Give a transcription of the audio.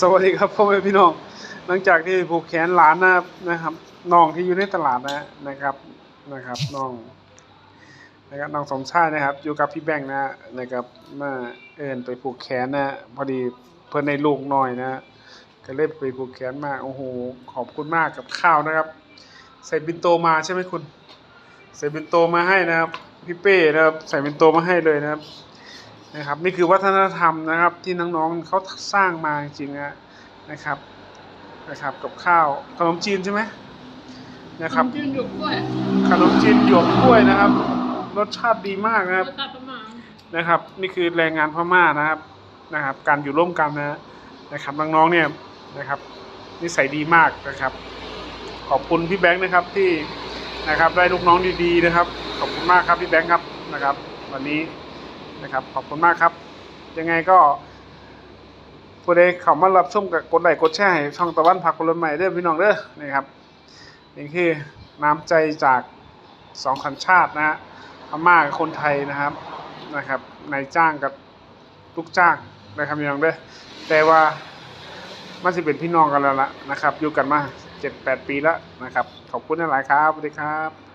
สวัสดีครับพ่อแม่พี่น้อง หลังจากที่ผูกแขนหลานนะนะครับน้องที่อยู่ในตลาดนะนะครับนะครับน้องนะครับน้องสมชายนะครับ อยู่กับพี่แบงค์นะนะครับมาเอินไปผูกแขนนะพอดีเพื่อนในลูกหน้อยนะ ก็เลยไปผูกแขนมาโอ้โหขอบคุณมากกับข้าวนะครับ ใส่บินโตมาใช่ไหมคุณ ใส่บินโตมาให้นะครับพี่เป้นะครับใส่บินโตมาให้เลยนะครับ นะครับนี่คือวัฒนธรรมนะครับที่น้องๆเขาสร้างมาจริงๆนะนะครับนะครับกับข้าวขนมจีนใช่ไหมนะครับยืนอยู่กล้วยขนมจีนหยวกกล้วยนะครับ รสชาติดีมากนะครรับสชาติประมาณนะครับ นี่คือแรงงานพม่านะครับนะครับ การอยู่ร่วมกันนะนะครับน้องๆเนี่ยนะครับนิสัยดีมากนะครับ ขอบคุณพี่แบงค์นะครับที่นะครับได้ลูกน้องดีๆนะครับ ขอบคุณมากครับพี่แบงค์ครับนะครับ วันนี้ นะครับ ขอบคุณมากครับ ยังไงก็ผู้ใดเข้ามารับชมกับกดไลค์กดแชร์ให้ช่องตะวันผักคนละใหม่เด้อพี่น้องเด้อนะครับนี่คือน้ำใจจากสองสัญชาตินะฮะพม่ากับคนไทยนะครับนะครับนายจ้างกับลูกจ้างนะครับพี่น้องเด้อแต่ว่ามันสิเป็นพี่น้องกันแล้วล่ะนะครับ อยู่กันมาเจ็ดแปดปีแล้วนะครับ ขอบคุณหลายครับสวัสดีครับ